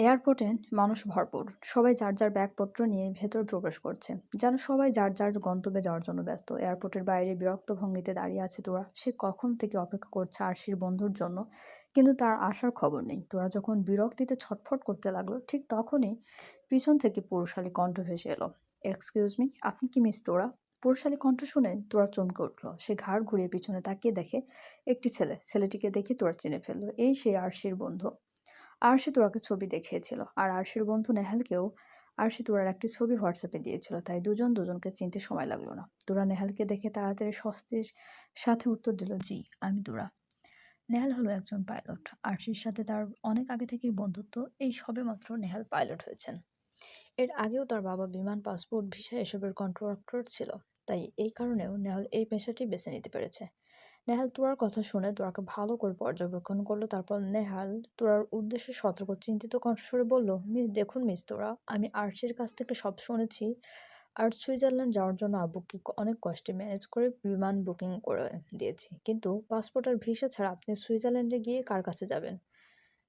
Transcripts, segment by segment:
এয়ারপোর্টে মানুষ ভরপুর। সবাই যার যার ব্যাগপত্র নিয়ে ভেতরে প্রবেশ করছে। যেন সবাই যার যার গন্তব্যে যাওয়ার জন্য ব্যস্ত। এয়ারপোর্টের বাইরে বিরক্ত ভঙ্গিতে দাঁড়িয়ে আছে তোরা। সে কখন থেকে অপেক্ষা করছে আরশির বন্ধুর জন্য? কিন্তু তার আসার খবর নেই। তোরা যখন বিরক্তিতে ছটফট করতে লাগল, ঠিক তখনই পিছন থেকে পুরুষালী কণ্ঠ ভেসে এলো। এক্সকিউজ মি আপনি কি মিস তোরা? পুরুষালী কণ্ঠ শুনে তোরা চমকে উঠল। সে ঘাড় ঘুরিয়ে পিছনে তাকিয়ে দেখে একটি ছেলে। ছেলেটিকে দেখে তোরা চিনে ফেলল। এই সেই আরশির বন্ধু। আরশি তোরাকে ছবি দেখিয়েছিল। আর আরশির বন্ধু নেহালকেও আরশি তোরার একটি ছবি হোয়াটসঅ্যাপে দিয়েছিল, তাই দুজন দুজনকে চিনতে সময় লাগল না। তোরা নেহালকে দেখে তাড়াতাড়ি স্বস্তির সাথে উত্তর দিল, জি, আমি তোরা। নেহাল হলো একজন পাইলট। আরশির সাথে তার অনেক আগে থেকেই বন্ধুত্ব, এই সবে মাত্র নেহাল পাইলট হয়েছেন। এর আগেও তার বাবা বিমান পাসপোর্ট, ভিসা, এসবের কন্ট্রাক্টর ছিল, তাই এই কারণেও নেহাল এই পেশাটি বেছে নিতে পেরেছে। নেহাল তোরার কথা শুনে তোরাকে ভালো করে পর্যবেক্ষণ করল, তারপর নেহাল তোরার উদ্দেশ্যে সতর্ক, চিন্তিত, কণ্ঠস্বরে বলল, মিস, দেখুন মিস তোরা, আমি আর্চির কাছ থেকে সব শুনেছি। আর সুইজারল্যান্ড যাওয়ার জন্য আব্বুকে অনেক কষ্টে ম্যানেজ করে বিমান বুকিং করে দিয়েছি। কিন্তু পাসপোর্ট আর ভিসা ছাড়া আপনি সুইজারল্যান্ডে গিয়ে কার কাছে যাবেন?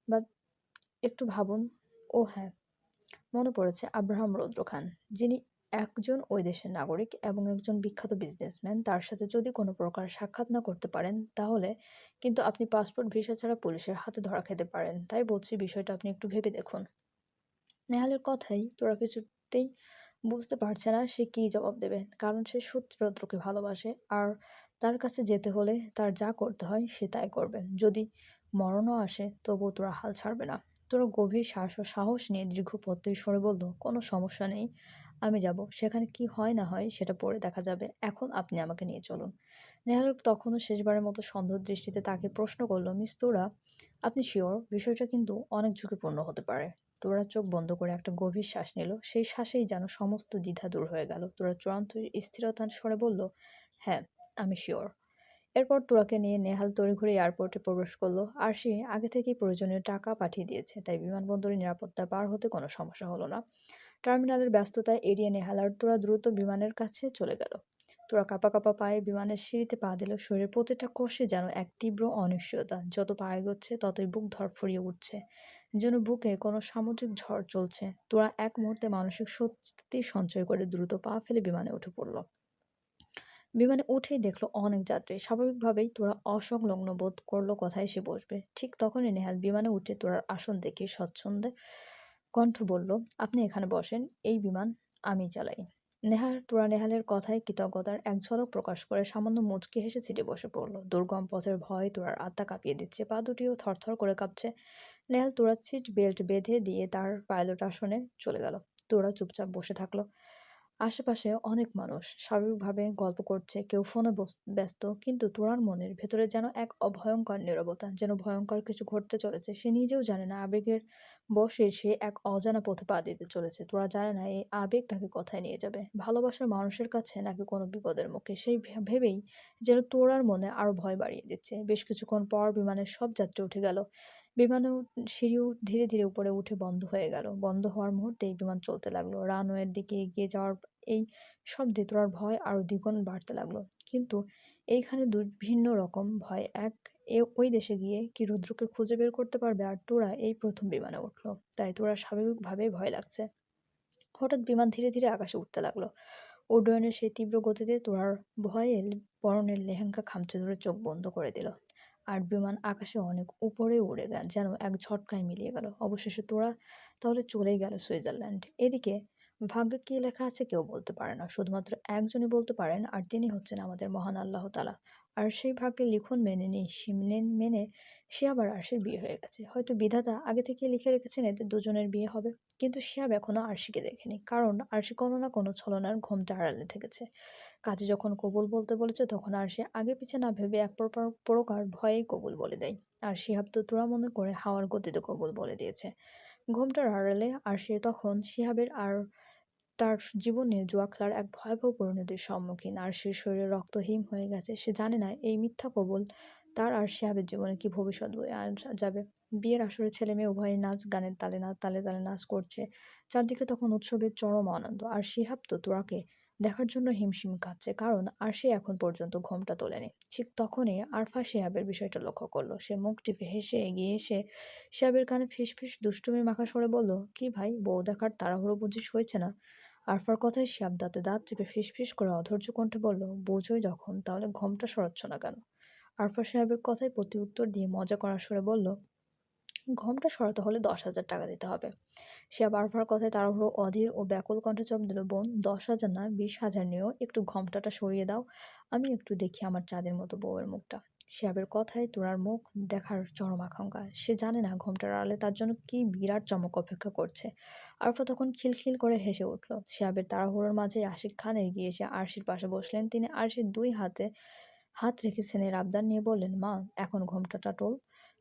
বা একটু ভাবুন। ও হ্যাঁ। মনে পড়েছে আব্রাহাম রৌদ্র খান, যিনি একজন ওই দেশের নাগরিক এবং একজন বিখ্যাত বিজনেসম্যান তার সাথে যদি কোনো প্রকার সাক্ষাৎ না করতে পারেন, তাহলে কিন্তু আপনি পাসপোর্ট ভিসা ছাড়া পুলিশের হাতে ধরা খেতে পারেন। তাই বলছি বিষয়টা আপনি একটু ভেবে দেখুন। নেহালের কথাই তোরা কিছুতেই বুঝতে পারছে না সে কী জবাব দেবে। কারণ সে সত্যি রৌদ্রকে ভালোবাসে আর তার কাছে যেতে হলে তার যা করতে হয় সে তাই করবে। যদি মরণও আসে, তবুও তোরা হাল ছাড়বে না। তোরা গভীর শ্বাস ও সাহস নিয়ে দীর্ঘ পথের সরে বলল, কোনো সমস্যা নেই, আমি যাব। সেখানে কি হয় না হয় সেটা পরে দেখা যাবে। এখন আপনি আমাকে নিয়ে চলুন। নেহাল তখনও শেষবারের মতো সন্দেহ দৃষ্টিতে তাকে প্রশ্ন করল, মিস তোরা, আপনি শিওর? বিষয়টা কিন্তু অনেক ঝুঁকিপূর্ণ হতে পারে। তোরা চোখ বন্ধ করে একটা গভীর শ্বাস নিল। সেই শ্বাসেই যেন সমস্ত দ্বিধা দূর হয়ে গেল। তোরা চূড়ান্ত স্থিরতার স্বরে বলল হ্যাঁ আমি শিওর। এরপর তোরাকে নিয়ে নেহাল তড়িঘড়ি এয়ারপোর্টে প্রবেশ করল। আর সে আগে থেকেই প্রয়োজনীয় টাকা পাঠিয়ে দিয়েছে, তাই বিমানবন্দরের নিরাপত্তা পার হতে কোনো সমস্যা হলো না। টার্মিনালের ব্যস্ততায় এড়িয়ে নেহাল আর তোরা দ্রুত বিমানের কাছে চলে গেল। তোরা কাপা কাপা পায়ে বিমানের সিঁড়িতে পা দিল, শরীরের প্রতিটা কোষে যেন এক তীব্র অনিশ্চয়তা। যত পা এগোচ্ছে, ততই বুক ধরফরিয়ে উঠছে। যেন বুকে কোনো সামুদ্রিক ঝড় চলছে। তোরা এক মুহূর্তে মানসিক শক্তি সঞ্চয় করে দ্রুত পা ফেলে বিমানে উঠে পড়ল। বিমানে উঠেই দেখল অনেক যাত্রী। স্বাভাবিকভাবেই তোরা অসংলগ্ন বোধ করল কোথায় এসে বসবে। ঠিক তখনই নেহাল বিমানে উঠে তোরার আসন দেখে স্বচ্ছন্দে কণ্ঠ বলল, আপনি এখানে বসেন, এই বিমান আমি চালাই। নেহার তোরা নেহালের কথায় কৃতজ্ঞতার এক ঝলক প্রকাশ করে সামান্য মুচকি হেসে ছিটে বসে পড়ল। দুর্গম পথের ভয় তোরার আত্মা কাঁপিয়ে দিচ্ছে, পা দুটিও থরথর করে কাঁপছে। নেহাল তোরা সিট বেল্ট বেঁধে দিয়ে তার পাইলট আসনে চলে গেল। তোরা চুপচাপ বসে থাকল। আশেপাশে অনেক মানুষ স্বাভাবিকভাবে গল্প করছে, কেউ ফোনে ব্যস্ত, কিন্তু তোরার মনের ভেতরে যেন এক অভয়ঙ্কর নীরবতা, যেন ভয়ঙ্কর কিছু ঘটতে চলেছে, সে নিজেও জানে না আবেগের বসে সে এক অজানা পথে পা দিতে চলেছে। তোরা জানে না এই আবেগ তাকে কথায় নিয়ে যাবে। ভালোবাসার মানুষের কাছে নাকি কোনো বিপদের মুখে? সেই ভেবেই যেন তোরার মনে আরও ভয় বাড়িয়ে দিচ্ছে। বেশ কিছুক্ষণ পর বিমানের সব যাত্রী উঠে গেল। বিমানেও সিঁড়িও ধীরে ধীরে উপরে উঠে বন্ধ হয়ে গেল। বন্ধ হওয়ার মুহূর্তেই বিমান চলতে লাগল। রানওয়ের দিকে এগিয়ে যাওয়ার এই শব্দে তোরার ভয় আরও দ্বিগুণ বাড়তে লাগল। কিন্তু এইখানে ভিন্ন রকম ভয়। এক, এ, ওই দেশে গিয়ে কি রুদ্রকে খুঁজে বের করতে পারবে? আর তোরা এই প্রথম বিমানে উঠল। তাই তোরা স্বাভাবিকভাবেই ভয় লাগছে। হঠাৎ বিমান ধীরে ধীরে আকাশে উঠতে লাগল। উড্ডয়নের সেই তীব্র গতিতে তোরার ভয়ে পরনের লেহেঙ্গা খামচে ধরে চোখ বন্ধ করে দিল। আর বিমান আকাশে অনেক উপরে উড়ে গেল, যেন এক ঝটকায় মিলিয়ে গেল। অবশেষে তোরা তাহলে চলেই গেল সুইজারল্যান্ড। এদিকে ভাগ্যে কী লেখা আছে কেউ বলতে পারে না, শুধুমাত্র একজনই বলতে পারেন, আর তিনি হচ্ছেন আমাদের মহান আল্লাহ তালা আর সেই ভাগ্যের লিখন মেনে নিয়ে মেনে মেনে সে আবার আরশির বিয়ে হয়ে গেছে। হয়তো বিধাতা আগে থেকে লিখে রেখেছেন এদের দুজনের বিয়ে হবে, কিন্তু শিয়াব এখনও আরশিকে দেখেনি, কারণ আরশি কোনো না কোনো ছলনার ঘোমটা আড়ালে থেকেছে। কাজে যখন কবুল বলতে বলেছে, তখন আর সে আগে পিছে না ভেবে এক প্রকার ভয়েই কবুল বলে দেয়। আর শিহাব তো তোরা মনে করে হাওয়ার গতিতে কবুল বলে দিয়েছে। ঘোমটার আড়ালে আর সে তখন শিহাবের আর তার জীবনে জুয়া খেলার এক ভয়াবহ পরিণতির সম্মুখীন। আর সে শরীরে রক্তহীন হয়ে গেছে, সে জানে না এই মিথ্যা কবল তার আর শিহাবের জীবনে কি ভবিষ্যৎ বয়ে আর যাবে। বিয়ের আসরে ছেলে মেয়ে উভয়ে নাচ গানের তালে না, তালে তালে নাচ করছে। চারদিকে তখন উৎসবের চরম আনন্দ। আর শিহাব তো তোরাকে দেখার জন্য হিমশিম খাচ্ছে, কারণ আর সে এখন পর্যন্ত ঘোমটা তোলেনি। ঠিক তখনই আরফা শিহাবের বিষয়টা লক্ষ্য করল। সে মুখ টিপে হেসে এগিয়ে এসে শিহাবের কানে ফিসফিস দুষ্টুমি মাখা সরে বলল, কি ভাই, বউ দেখার তাড়াহুড়ো বুঝিস হয়েছে না? আরফার কথায় শিয়াব দাঁতে দাঁত চেপে ফিসফিস করে অধৈর্য কণ্ঠে বলল, বোঝোই যখন, তাহলে ঘমটা সরাচ্ছ না কেন? আরফার সাহেবের কথায় প্রতি উত্তর দিয়ে মজা করার সরে বলল ঘোমটা সরাতে হলে দশ হাজার টাকা দিতে হবে। সে আরফার কথায় তাড়াহুড়ো, অধীর ও ব্যাকুল কণ্ঠে চাপ দিল, বোন, দশ হাজার না, বিশ হাজার নিয়েও একটু ঘোমটাটা সরিয়ে দাও। আমি একটু দেখি আমার চাঁদের মতো বউয়ের মুখটা। শিয়াবের কথায় তোরার মুখ দেখার চরম আকাঙ্ক্ষা। সে জানে না ঘোমটার আড়ালে তার জন্য কি বিরাট চমক অপেক্ষা করছে। আরফা তখন খিলখিল করে হেসে উঠল। শিয়াবের তাড়াহুড়োর মাঝে আশিক খান এগিয়ে এসে আরশির পাশে বসলেন। তিনি আরশির দুই হাতে হাত রেখে সেনের আবদার নিয়ে বললেন, মা, এখন ঘোমটাটা টোল।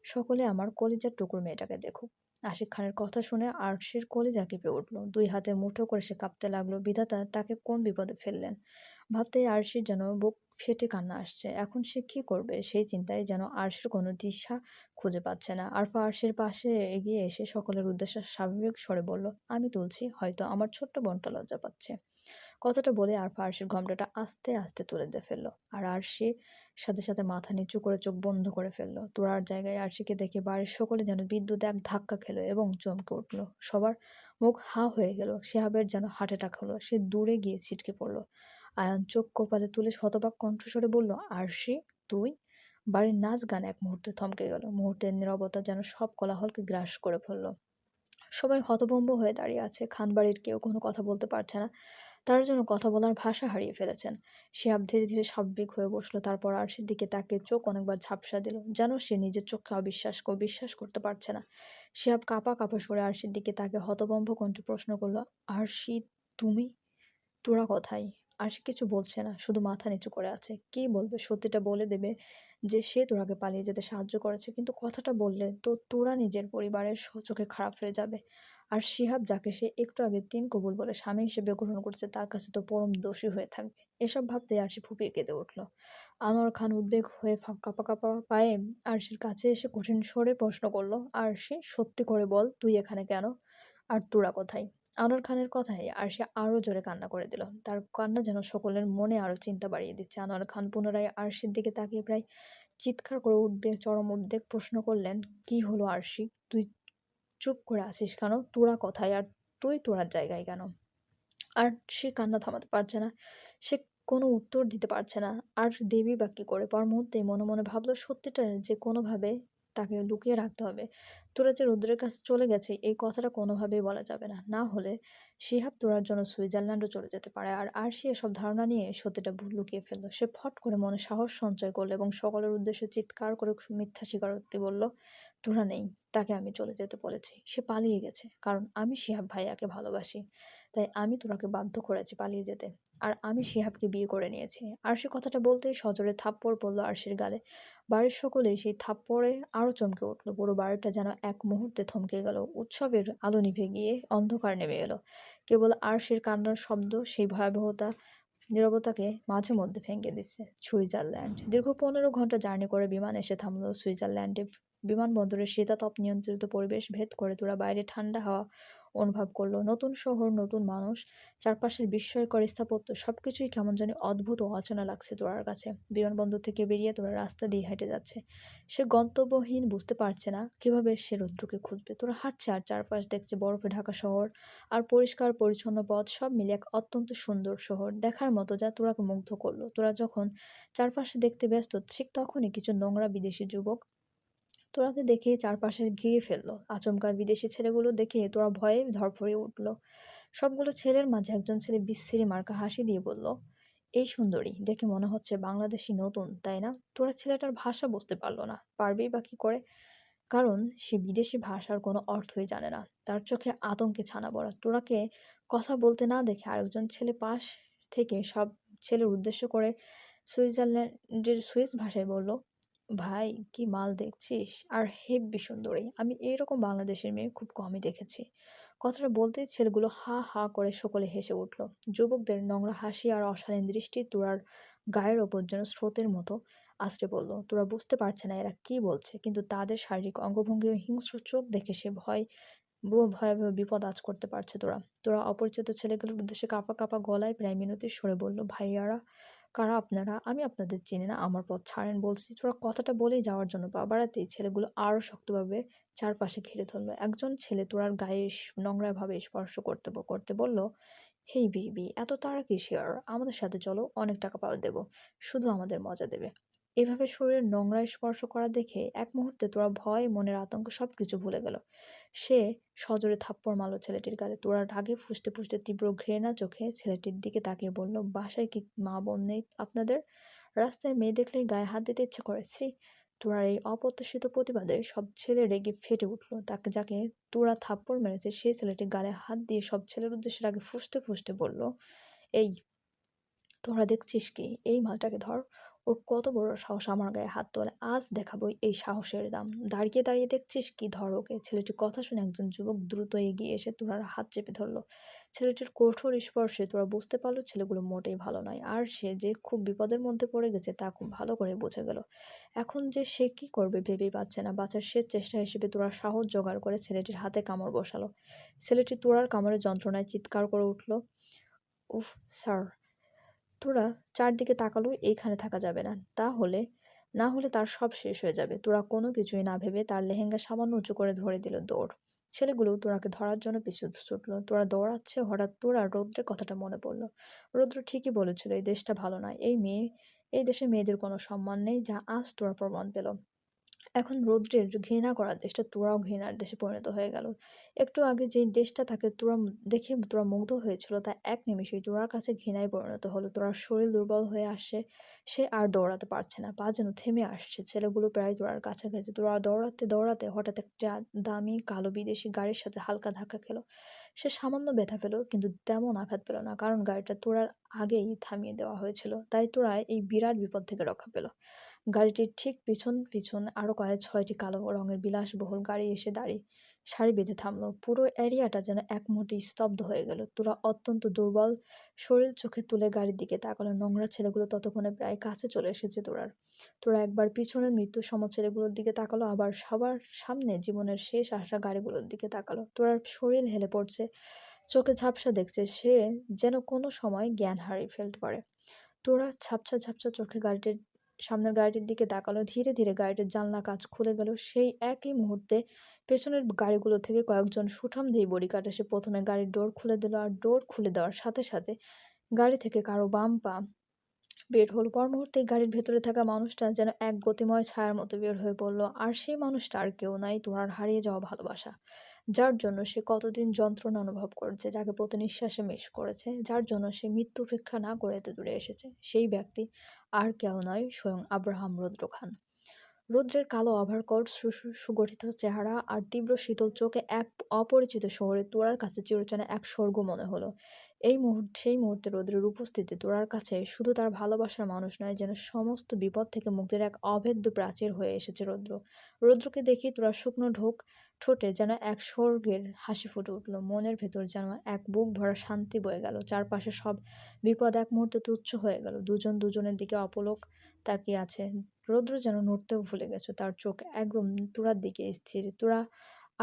সকলে আমার কলিজার টুকরো মেয়েটাকে দেখুক। আশিক খানের কথা শুনে আরশির কলিজা কেঁপে উঠল। দুই হাতে মুঠো করে সে কাঁপতে লাগল। বিধাতা তাকে কোন বিপদে ফেললেন? ভাবতেই আরশির যেন বুক ফেটে কান্না আসছে। এখন সে কি করবে? সেই চিন্তায় যেন আরশির কোনো দিশা খুঁজে পাচ্ছে না। আরফা আরশির পাশে এগিয়ে এসে সকলের উদ্দেশ্যে স্বাভাবিক স্বরে বলল, আমি তুলছি। হয়তো আমার ছোট্ট বোনটা লজ্জা পাচ্ছে। কথাটা বলে আর ফার্সির ঘমটাটা আস্তে আস্তে তুলে দিয়ে ফেলল। আর আরশি সাথে সাথে মাথা নিচু করে চোখ বন্ধ করে ফেলল। তোরার জায়গায় আরশিকে দেখে বাড়ির সকলে যেন বিদ্যুৎ এক ধাক্কা খেলো এবং চমকে উঠল। সবার মুখ হা হয়ে গেল। শেহাবের যেন হার্ট অ্যাটাক হলো। সে দূরে গিয়ে ছিটকে পড়ল। আয়ন চোখ কপালে তুলে শতবাক কণ্ঠস্বরে বলল, আরশি, তুই? বাড়ির নাচ গান এক মুহূর্তে থমকে গেল। মুহূর্তের নিরবতা যেন সব কোলাহলকে গ্রাস করে ফেলল। সবাই হতভম্ব হয়ে দাঁড়িয়ে আছে। খানবাড়ির কেউ কোনো কথা বলতে পারছে না। তার জন্য কথা বলার ভাষা হারিয়ে ফেলেছেন। শিহাব ধীরে ধীরে স্বাভাবিক হয়ে বসল, তারপর আরশির দিকে তাকে চোখ অনেকবার ঝাপসা দিল, যেন সে নিজের চোখকে অবিশ্বাস বিশ্বাস করতে পারছে না। শিহাব কাপা কাপা সরে আরশির দিকে তাকে হতবম্ব কণ্ঠে প্রশ্ন করল, আরশি, তুমি? তোরা কোথায়? আরশি কিছু বলছে না, শুধু মাথা নিচু করে আছে। কি বলবে? সত্যিটা বলে দেবে যে সে তোরাকে পালিয়ে যেতে সাহায্য করেছে, কিন্তু কথাটা বললে তো তোরা নিজের পরিবারের চোখে খারাপ হয়ে যাবে। আর শিহাব, যাকে সে একটু আগে তিন কবুল বলে স্বামী হিসেবে গ্রহণ করছে, তার কাছে তো পরম দোষী হয়ে থাকবে। এসব ভাবতে আরশি ফুপিয়ে কেঁদে উঠল। আনোয়ার খান উদ্বেগ হয়ে কাপা কাপা পায়ে আরশির কাছে এসে কঠিন স্বরে প্রশ্ন করল, আরশি, সত্যি করে বল, তুই এখানে কেন? আর তোরা কোথায়? আনোয়ার খানের কথায় আরশি আরও জোরে কান্না করে দিল। তার কান্না যেন সকলের মনে আরও চিন্তা বাড়িয়ে দিচ্ছে। আনোয়ার খান পুনরায় আরশির দিকে তাকিয়ে প্রায় চিৎকার করে উদ্বেগ, চরম উদ্বেগ প্রশ্ন করলেন, কি হলো আরশি? তুই চুপ করে আছিস কেন? তোরা কথায়? আর তুই তোরার জায়গায় কেন? আর সে কান্না থামাতে পারছে না। সে কোনো উত্তর দিতে পারছে না। আর দেবী বা কী করে? পর মুহূর্তে মনে মনে ভাবলো, সত্যিটা যে কোনোভাবে তাকে লুকিয়ে রাখতে হবে। তোরা যে রুদ্রের কাছে চলে গেছে, এই কথাটা কোনোভাবেই বলা যাবে না। না হলে শিহাব তোরার জন্য সুইজারল্যান্ডও চলে যেতে পারে। আর আর সে এসব ধারণা নিয়ে সত্যিটা ভুল লুকিয়ে ফেলল। সে ফট করে মনে সাহস সঞ্চয় করল এবং সকলের উদ্দেশ্যে চিৎকার করে মিথ্যা স্বীকারোক্তি বলল তোরা নেই, তাকে আমি চলে যেতে বলেছি। সে পালিয়ে গেছে, কারণ আমি শিহাব ভাইয়াকে ভালোবাসি। তাই আমি তোরাকে বাধ্য করেছি পালিয়ে যেতে। আর আমি শিহাবকে বিয়ে করে নিয়েছি। আর সে কথাটা বলতেই সজোরে থাপ্পড় পড়ল আরশির গালে। বাড়ির সকলেই সেই থাপ্পড়ে আরও চমকে উঠল। পুরো বাড়িটা যেন এক মুহূর্তে থমকে গেল। উৎসবের আলো নিভে গিয়ে অন্ধকার নেমে এলো। কেবল আরশির কান্নার শব্দ, সেই ভয়াবহতা, নীরবতাকে মাঝে মধ্যে ভেঙে দিচ্ছে সুইজারল্যান্ড। দীর্ঘ পনেরো ঘণ্টা জার্নি করে বিমান এসে থামলো সুইজারল্যান্ডে। বিমানবন্দরের শীতাতপ নিয়ন্ত্রিত পরিবেশ ভেদ করে তোরা বাইরে ঠান্ডা হাওয়া অনুভব করল। নতুন শহর, নতুন মানুষ, চারপাশের বিস্ময়কর স্থাপত্য, সবকিছুই কেমন জানি অদ্ভুত ও অচেনা লাগছে তোরার কাছে। বিমানবন্দর থেকে বেরিয়ে তোরা রাস্তা দিয়ে হেঁটে যাচ্ছে। সে গন্তব্যহীন বুঝতে পারছে না কীভাবে সে রৌদ্রকে খুঁজবে। তোরা হাঁটছে আর চারপাশ দেখছে বরফে ঢাকা শহর আর পরিষ্কার পরিচ্ছন্ন পথ, সব মিলে এক অত্যন্ত সুন্দর শহর। দেখার মতো যা তোরাকে মুগ্ধ করল। তোরা যখন চারপাশে দেখতে ব্যস্ত, ঠিক তখনই কিছু নোংরা বিদেশি যুবক তোরাকে দেখে চারপাশে ঘিরে ফেলল। আচমকা বিদেশি ছেলেগুলো দেখে তোরা ভয়ে ধরফড়িয়ে উঠল। সবগুলো ছেলের মাঝে একজন ছেলে বিশ্রী মার্কা হাসি দিয়ে বলল, এই সুন্দরী, দেখে মনে হচ্ছে বাংলাদেশি নতুন, তাই না? তোরা ছেলেটার ভাষা বুঝতে পারল না, পারবেই বা কি করে? কারণ সে বিদেশি ভাষার কোনো অর্থই জানে না। তার চোখে আতঙ্কে ছানা বড়া তোরাকে কথা বলতে না দেখে আরেকজন ছেলে পাশ থেকে সব ছেলের উদ্দেশ্য করে সুইজারল্যান্ডের সুইস ভাষায় বলল ভাই, কি মাল দেখছিস? আর হেব্বি সুন্দরী। আমি এইরকম বাংলাদেশের মেয়ে খুব কমই দেখেছি। কথাটা বলতেই ছেলেগুলো হা হা করে সকলে হেসে উঠল। যুবকদের নোংরা হাসি আর অশালীন দৃষ্টি তোরার গায়ের ওপর যেন স্রোতের মতো আশ্রে বলল তোরা বুঝতে পারছে না এরা কি বলছে, কিন্তু তাদের শারীরিক অঙ্গভঙ্গি ও হিংস্র চোখ দেখে সে ভয় ভয়াবহ বিপদ আজ করতে পারছে তোরা। তোরা অপরিচিত ছেলেগুলোর উদ্দেশ্যে কাঁপা কাঁপা গলায় প্রায় মিনতির সরে বলল, ভাইয়ারা কারা আপনারা? আমি আপনাদের চিনি না, আমার পথ ছাড়েন বলছি। তোরা কথাটা বলেই যাওয়ার জন্য পা বাড়াতেই ছেলেগুলো আরও শক্তভাবে চারপাশে ঘিরে ধরলো। একজন ছেলে তোরার গায়ে নোংরাভাবে স্পর্শ করতে করতে বলল, হেই বেবি, এত তাড়া কিসের আমাদের সাথে চলো, অনেক টাকা পাওয়া দেবো। শুধু আমাদের মজা দেবে। এভাবে শরীরের নোংরা স্পর্শ করা দেখে এক মুহূর্তে তোরা ভয়, মনের আতঙ্ক সব কিছু ভুলে গেল। সে সজোরে থাপ্পড় মারল ছেলেটির গালে। তোরা রাগে ফুসতে ফুসতে তীব্র ঘৃণা চোখে ছেলেটির দিকে তাকিয়ে বলল, বাসায় কি মা বোন নেই আপনাদের? রাস্তায় মেয়ে দেখলেই গায়ে হাত দিতে ইচ্ছে করে। শ্রী তোরার এই অপ্রত্যাশিত প্রতিবাদে সব ছেলে রেগে ফেটে উঠল। তাকে যাকে তোরা থাপ্পড় মেরেছে সেই ছেলেটি গালে হাত দিয়ে সব ছেলের উদ্দেশ্যে রাগে ফুসতে ফুসতে বলল, এই, তোরা দেখছিস কি? এই মালটাকে ধর। ওর কত বড় সাহস আমার গায়ে হাত তোলে। আজ দেখাবো এই সাহসের দাম। দাঁড়িয়ে দাঁড়িয়ে দেখছিস কি ধর ওকে? ছেলেটির কথা শুনে একজন যুবক দ্রুত এগিয়ে এসে তোরার হাত চেপে ধরলো। ছেলেটির কঠোর স্পর্শে তোরা বুঝতে পারল ছেলেগুলো মোটেই ভালো নয়। আর সে যে খুব বিপদের মধ্যে পড়ে গেছে তা খুব ভালো করে বুঝে গেল। এখন যে সে কি করবে ভেবেই পাচ্ছে না। বাঁচার শেষ চেষ্টা হিসেবে তোরা সাহস জোগাড় করে ছেলেটির হাতে কামড় বসালো। ছেলেটি তোরার কামড়ের যন্ত্রণায় চিৎকার করে উঠল, উফ, স্যার। তোরা চারদিকে তাকালো এইখানে থাকা যাবে না। তাহলে না হলে তার সব শেষ হয়ে যাবে। তোরা কোনো কিছুই না ভেবে তার লেহেঙ্গা সামান্য উঁচু করে ধরে দিল দৌড়। ছেলেগুলো তোরাকে ধরার জন্য পিছু ছুটলো। তোরা দৌড়াচ্ছে, হঠাৎ তোরা রৌদ্রের কথাটা মনে পড়ল। রৌদ্র ঠিকই বলেছিল, এই দেশটা ভালো নয়। এই মেয়ে, এই দেশে মেয়েদের কোনো সম্মান নেই, যা আজ তোরা প্রমাণ পেল। এখন রৌদ্রের ঘৃণা করার দেশটা তোরাও ঘৃণার দেশে পরিণত হয়ে গেল। একটু আগে যে দেশটা তাকে তোরা দেখে তোরা মুগ্ধ হয়েছিল, তা এক নিমিষেই তোরার কাছে ঘৃণায় পরিণত হলো। তোরার শরীর দুর্বল হয়ে আসছে, সে আর দৌড়াতে পারছে না। পা যেন থেমে আসছে, ছেলেগুলো প্রায় তোরার কাছাকাছি। তোরা দৌড়াতে দৌড়াতে হঠাৎ একটা দামি কালো বিদেশি গাড়ির সাথে হালকা ধাক্কা খেলো। সে সামান্য ব্যথা পেল, কিন্তু তেমন আঘাত পেল না, কারণ গাড়িটা তোরার আগেই থামিয়ে দেওয়া হয়েছিল। তাই তোরা এই বিরাট বিপদ থেকে রক্ষা পেল। গাড়িটির ঠিক পিছন পিছন আরও কয়েক ছয়টি কালো রঙের বিলাসবহুল গাড়ি এসে দাঁড়িয়ে সারি বেঁধে থামলো। পুরো এরিয়াটা যেন এক মুহূর্তে স্তব্ধ হয়ে গেল। তোরা অত্যন্ত দুর্বল, শরীর চোখে তুলে গাড়ির দিকে তাকালো। নোংরা ছেলেগুলো ততক্ষণে প্রায় কাছে চলে এসেছে তোরার। তোরা একবার পিছনের মৃত্যুর সম ছেলেগুলোর দিকে তাকালো, আবার সবার সামনে জীবনের শেষ আসা গাড়িগুলোর দিকে তাকালো। তোরার শরীর হেলে পড়ছে, চোখে ঝাপসা দেখছে, সে যেন কোনো সময় জ্ঞান হারিয়ে ফেলতে পারে। তোরা ঝাপসা ঝাপসা চোখে গাড়িটির সামনের গাড়িটির দিকে তাকালো, ধীরে ধীরে গাড়িটির জানলা কাজ খুলে গেল। সেই একই মুহূর্তে পেছনের গাড়িগুলো থেকে কয়েকজন সুঠাম দিয়ে বডিকাট এসে প্রথমে গাড়ির ডোর খুলে দিল আর ডোর খুলে দেওয়ার সাথে সাথে গাড়ি থেকে কারও বাম পা বের হলো। পর মুহূর্তে গাড়ির ভেতরে থাকা মানুষটা যেন এক গতিময় ছায়ার মতো বের হয়ে পড়ল। আর সেই মানুষটা আর কেউ নাই, তোমার হারিয়ে যাওয়া ভালোবাসা। যার জন্য সে কতদিন যন্ত্রণা অনুভব করেছে, যাকে প্রতি নিঃশ্বাসে মিস করেছে, যার জন্য সে মৃত্যু উপেক্ষা না করে এত দূরে এসেছে, সেই ব্যক্তি আর কেউ নয়, স্বয়ং আব্রাহাম রুদ্র খান। রুদ্রের কালো ওভারকোট সুগঠিত চেহারা আর তীব্র শীতল চোখে এক অপরিচিত শহরে তোরার কাছে চিরচেনা এক স্বর্গ মনে হলো। এই মুহূর্তে, সেই মুহূর্তে রৌদ্রের উপস্থিতি তোরার কাছে শুধু তার ভালোবাসার মানুষ নয়, যেন সমস্ত বিপদ থেকে মুক্তির এক অভেদ্য প্রাচীর হয়ে এসেছে রৌদ্র। রৌদ্রকে দেখি তোরা শুকনো ঢোক ঠোঁটে যেন এক স্বর্গের হাসি ফুটে উঠল। মনের ভেতর যেন এক বুক ভরা শান্তি বয়ে গেল। চারপাশে সব বিপদ এক মুহূর্তে তুচ্ছ হয়ে গেল। দুজন দুজনের দিকে অপলোক তাকিয়ে আছে। রৌদ্র যেন নড়তেও ভুলে গেছে। তার চোখ একদম তোরার দিকে স্থির। তোরা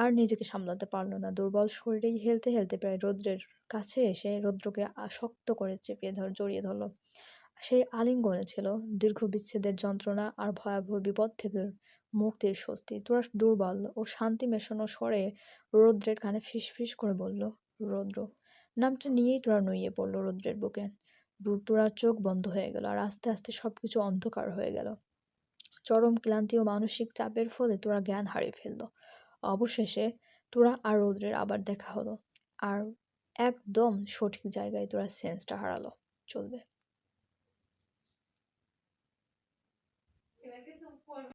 আর নিজেকে সামলাতে পারল না। দুর্বল শরীরেই হেলতে হেলতে প্রায় রৌদ্রের কাছে এসে রৌদ্রকে শক্ত করে চেপে ধর, জড়িয়ে ধরল। সেই আলিঙ্গনে ছিল দীর্ঘ বিচ্ছেদের যন্ত্রণা আর ভয়াবহ বিপদ থেকে মুক্তির স্বস্তি। তোরা দুর্বল ও শান্তি মেশানো স্বরে রৌদ্রের কানে ফিস করে বলল, রৌদ্র। নামটা নিয়েই তোরা নইয়ে পড়ল রৌদ্রের বুকে। তোরার চোখ বন্ধ হয়ে গেল আর আস্তে আস্তে সবকিছু অন্ধকার হয়ে গেল। চরম ক্লান্তি ও মানসিক চাপের ফলে তোরা জ্ঞান হারিয়ে ফেলল। অবশেষে তোরা আর রৌদ্রের আবার দেখা হলো। আর একদম সঠিক জায়গায় তোরা সেন্সটা হারালো। চলবে।